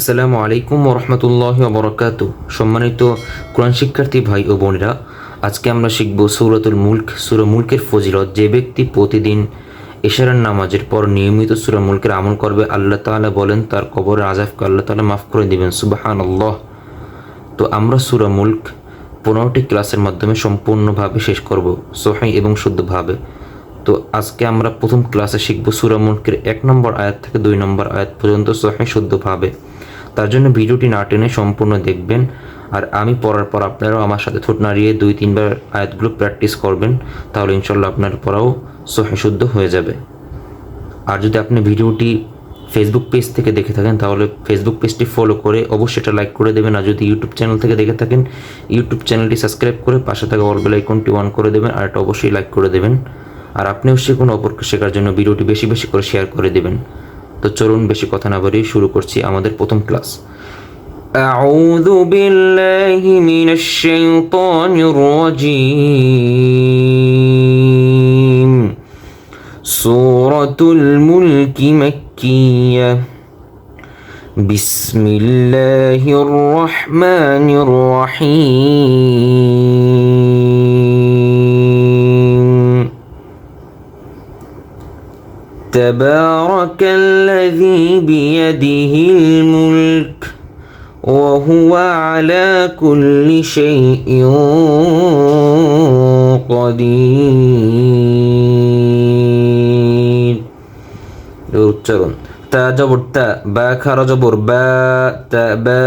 আসসালামু আলাইকুম রহমতুল্লাহ বরকাত সম্মানিত কোরআন শিক্ষার্থী ভাই ও বোনেরা, আজকে আমরা শিখব সৌরাতুল মুল্ক, সুরা মুল্কের ফজিলত। যে ব্যক্তি প্রতিদিন এশারার নামাজের পর নিয়মিত সুরা মুল্কের আমল করবে, আল্লাহ তাআলা বলেন, তার কবরের আজাবকে আল্লাহ তাআলা মাফ করে দিবেন। সুবাহান আল্লাহ তো আমরা সুরা মুল্ক পনেরোটি ক্লাসের মাধ্যমে সম্পূর্ণভাবে শেষ করব সোহাই এবং শুদ্ধভাবে। তো আজকে আমরা প্রথম ক্লাসে শিখব সুরামুলকের এক নম্বর আয়াত থেকে দুই নম্বর আয়াত পর্যন্ত সোহাই শুদ্ধভাবে। তার জন্য ভিডিওটি না টেনে সম্পূর্ণ দেখবেন। আর আমি পড়ার পর আপনারাও আমার সাথে ঠোঁট নাড়িয়ে দুই, তিনবার আয়াতগুলো প্র্যাকটিস করবেন, তাহলে ইনশাল্লাহ আপনার পড়াও সোহাই শুদ্ধ হয়ে যাবে। আর যদি আপনি ভিডিওটি ফেসবুক পেজ থেকে দেখে থাকেন, তাহলে ফেসবুক পেজটি ফলো করে অবশ্যই এটা লাইক করে দেবেন। আর যদি ইউটিউব চ্যানেল থেকে দেখে থাকেন ইউটিউব চ্যানেলটি সাবস্ক্রাইব করে পাশে থাকা অল বেল আইকনটি অন করে দেবেন, আর এটা অবশ্যই লাইক করে দেবেন। আর আপনিও শিখুন অপরকে শেখার জন্য ভিডিওটি বেশি বেশি করে শেয়ার করে দেবেন তো চলুন বেশি কথা না বাড়িয়ে শুরু করছি আমাদের প্রথম ক্লাস أعوذ بالله من الشيطان الرجيم سورة الملك مكية بسم الله الرحمن الرحيم تبارك الذي بيده الملك وهو على كل شيء قدير উচ্চারণ তা জবর তা বা খারা জবর বা তা বা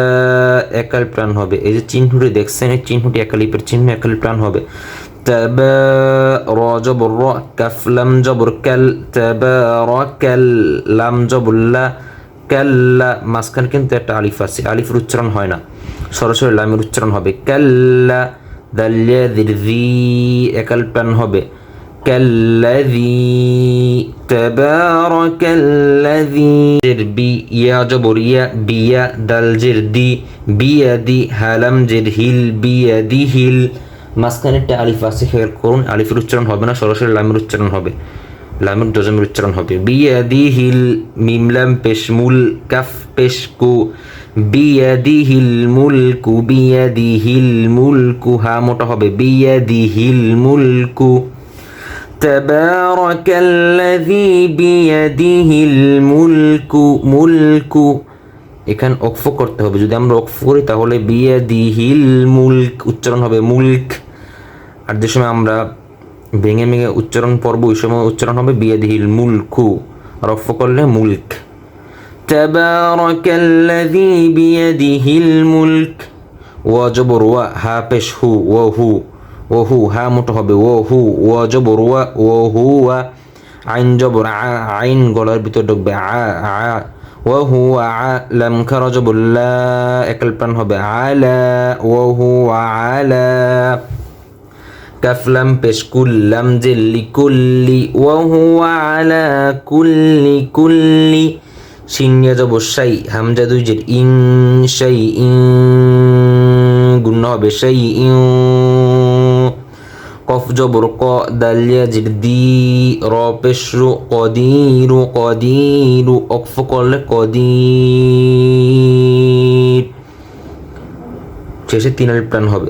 একাল প্রাণ হবে এই যে চিহ্নটি দেখছেন এই চিহ্নটি একালিপের চিহ্ন একাল প্রাণ হবে তাবা র জবর র কাফ লাম জবর কাল তাবা র কাল লাম জবুল্লা কাল্লা মাঝখানে কিন্তু একটা আলিফ আছে আলিফের উচ্চারণ হয় না সরাসরি লামের উচ্চারণ হবে কাল্লা দাল্লিয়া দিরজি একাল প্রাণ হবে كالذي تبارك الذي جر بي يا جبر يا بيا دال جر دي بيدي هلم جر হিল بيدي হিল মাঝখানে একটা আলিফ আছে খেয়াল করুন আলিফের উচ্চারণ হবে না সরাসরি লামের উচ্চারণ হবে লামের জজমের উচ্চারণ হবে বিয়াদি হিল মিমলাম পেশ মুল কাফ পেশ কু বিয়াদি হিল মুলকু বিয়াদি হিল মুলকু হা মোটা হবে বিয়াদি হিল মুলকু تبارك الذي بيده الملك ملك এখানে অক্ফ করতে হবে যদি আমরা অক্ফ করি তাহলে বিয়াদিহিল মুলক উচ্চারণ হবে মুলক আর যে সময় আমরা ভেঙে ভেঙে উচ্চারণ পর্ব, ওই সময় উচ্চারণ হবে বিয়েদিহিল মুলকু। রফ করলে মুলক। তেবারকাল্লাযী বিয়াদিহিল মুলক। ওয়া জবর ওয়া হা পেশ হু ও হু ও হু, হা মোটো হবে ও হু ও জবর ওয়া ও হু, ওয়া আইন জবর আ, আইন গলার ভিতর ঢুকবে আ আ ও হু আ, লাম খারা জবর লা একাল প্রাণ হবে আলা ও হু আলা কাফলাম পেশ কুল্লাম জিল্লি কুল্লি ও আলা কুল্লি কুল্লি। সিনিয়া যাব সাই, হামজা দুই জের ইন সাই ইন গুণ হবে সাই ইউ। কফ জবর ক দালিয়া জির দি, র পেশরু কদিরু কদিরু, অকফ করলে কদির। শেষে তিন আলিফ প্রাণ হবে।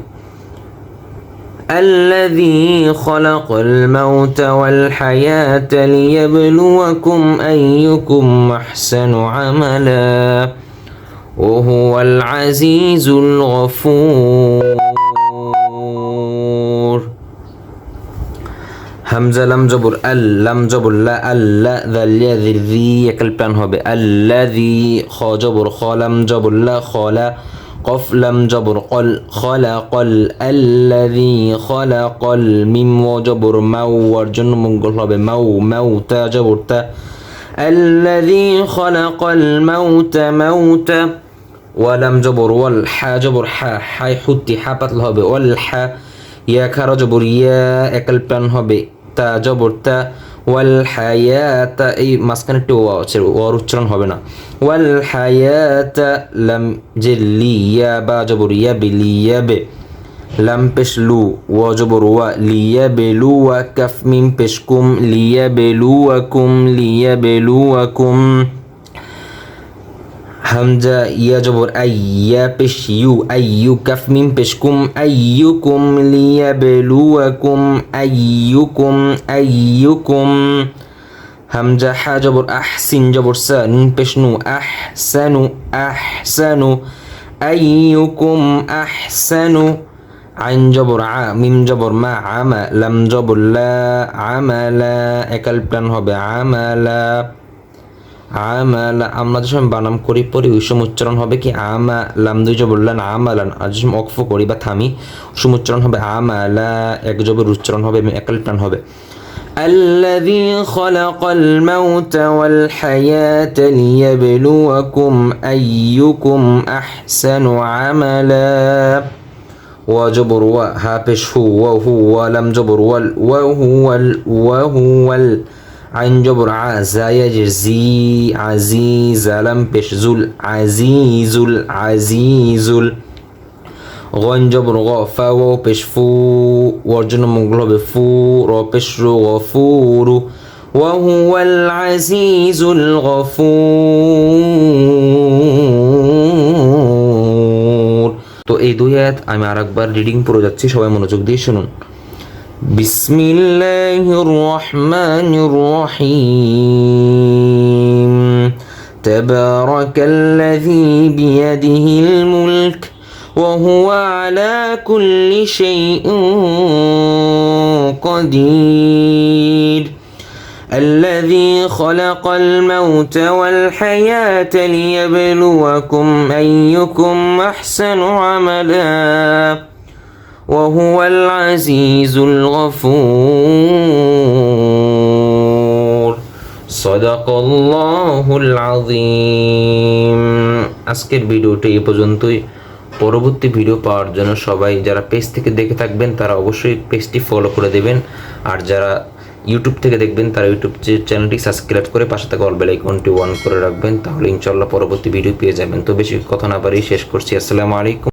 الذي خلق الموت والحياة ليبلوكم أيكم أحسن عملا وهو العزيز الغفور হামজা লাম জবর আল লাম জবর লা আল্লা দালিয়া দিরদি একাল প্রাণ হবে আল্লাযী খ জবর খ লাম জবর লা খলা কফ قف لم جبر قل خلق الذي خلق الميم وجبر مو ورجن من قلب مو موتا جبر تا الذي خلق الموت موت ولم جبر والحا جبر حا حي حتي حبت الهب والحا يا كرجبر يا اكل بن هبي تا جبر تا ওয়াল হায়াতা এই মাঝখানে একটু ওয়া আছে ওয়ার উচ্চারণ হবে না। ওয়াল হায়াতা লাম, যে লিয়া বা জবর, ইয়া বি, লিয়া বে। লাম পেশ লু, ওয়া, জবর, ওয়া, লিয়া বেলু ওয়া, কাফ, মিম পেশ কুম, লিয়া বেলু ওয়া, কুম, লিয়া বেলু ওয়া হামজা ইয়া জবর আইয়া পেশ ইউ আইয়ু কাফ মিম পেশ কুম আইয়ুকুম লিয়া বেলু ওয়া কুম আইয়ুকুম আইয়ুকুম হামজা হা জবর, আহসিন জবর সা নুন পেশ নু, আহসানু আহসানু আইয়ুকুম আহসানু। আইন জবর, আ, মিম জবর, মা, আমা, লাম জবর, লা আমালা একাল প্ল্যান হবে আমালা আমালা আমরা যে সময় বানাম করি পরে ওই সময় উচ্চারণ হবে কি আমা লাম দুই জবর লান আমালান আর যে সময় অক্ফ করি বা থামি ওই সময় উচ্চারণ হবে আমালা এক জবর উচ্চারণ হবে একাল প্ল্যান হবে الذي خلق الموت والحياة ليبلوكم أيكم أحسن عملا وجبر و ها بش هو وهو لم جبر وال وهو ال وهو ال عين جبر ع زايج زي عزيز لم بش زل عزيز العزيز غن جبر غ فا و بش فو ورجن مغلب فو رو بش رو غفور وهو العزيز الغفور তো এই দুই আয়াত আমি আরেকবার রিডিং পড়ে যাচ্ছি সবাই মনোযোগ দিয়ে শুনুন بسم الله الرحمن الرحيم. تبارك الذي بيده الملك وهو على كل شيء قدير. الذي خلق الموت والحياة ليبلوكم أيكم أحسن عملا. وهو العزيز الغفور صدق الله العظيم আজকের ভিডিওটা এই পর্যন্তই পরবর্তী ভিডিও পাওয়ার জন্য সবাই যারা পেজ থেকে দেখে থাকবেন তারা অবশ্যই পেজটি ফলো করে দেবেন আর যারা ইউটিউব থেকে দেখবেন তারা ইউটিউব যে চ্যানেলটি সাবস্ক্রাইব করে পাশে থাকা অল বেল আইকনটি অন করে রাখবেন তাহলে ইনশাল্লাহ পরবর্তী ভিডিও পেয়ে যাবেন তো বেশি কথা না বাড়িয়ে শেষ করছি আসসালামু আলাইকুম